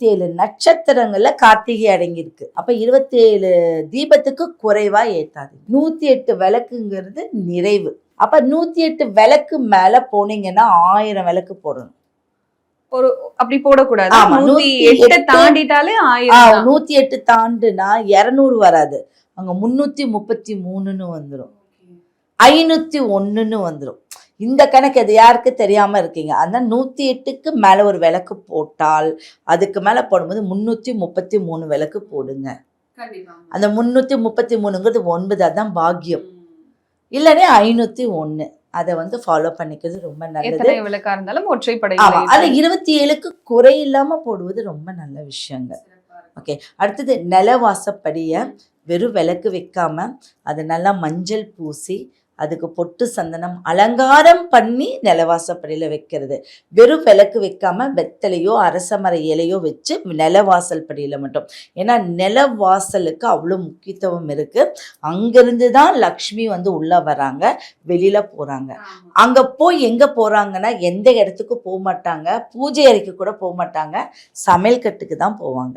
இருபத்தி ஏழு நட்சத்திரங்கள்ல கார்த்திகை அடங்கியிருக்கு. அப்ப இருபத்தி ஏழு தீபத்துக்கு குறைவா ஏத்தாது நூத்தி எட்டு விளக்குங்கிறது நிறைவு. அப்ப நூத்தி எட்டு விளக்கு மேல போனீங்கன்னா ஆயிரம் விளக்கு போடணும். ஒரு அப்படி போடக்கூடாது. நூத்தி எட்டு தாண்டிட்டாலே ஆயிரம். நூத்தி எட்டு தாண்டுனா இருநூறு வராது. அங்க முன்னூத்தி முப்பத்தி மூணுன்னு வந்துடும் ஐநூத்தி ஒண்ணுன்னு வந்துடும் இந்த கணக்கு அது யாருக்கு தெரியாம இருக்கீங்க. அதான் நூத்தி எட்டுக்கு மேல ஒரு விளக்கு போட்டால் அதுக்கு மேல போடும்போது முன்னூத்தி முப்பத்தி மூணு விளக்கு போடுங்க. அந்த முன்னூத்தி முப்பத்தி மூணுங்கிறது ஒன்பது அதான் பாக்கியம். இல்லைன்னா ஐநூத்தி ஒண்ணு அதை வந்து ஃபாலோ பண்ணிக்கிறது ரொம்ப நல்லது. விளக்கா இருந்தாலும் ஒற்றைப்படை ஆமா விளக்கு. அது இருபத்தி ஏழுக்கு குறை இல்லாம போடுவது ரொம்ப நல்ல விஷயங்க. ஓகே அடுத்தது நிலவாசப்படிய வெறும் விளக்கு வைக்காம அது நல்லா மஞ்சள் பூசி அதுக்கு பொட்டு சந்தனம் அலங்காரம் பண்ணி நிலவாசப்படியில் வைக்கிறது. வெறும் விளக்கு வைக்காம வெத்தலையோ அரசமர இலையோ வச்சு நிலவாசல் படியில் மட்டும். ஏன்னா நிலவாசலுக்கு அவ்வளோ முக்கியத்துவம் இருக்கு. அங்கிருந்து தான் லக்ஷ்மி வந்து உள்ள வராங்க வெளியில போறாங்க. அங்க போய் எங்க போறாங்கன்னா எந்த இடத்துக்கும் போக மாட்டாங்க பூஜை அறைக்கு கூட போக மாட்டாங்க சமையல் கட்டுக்கு தான் போவாங்க.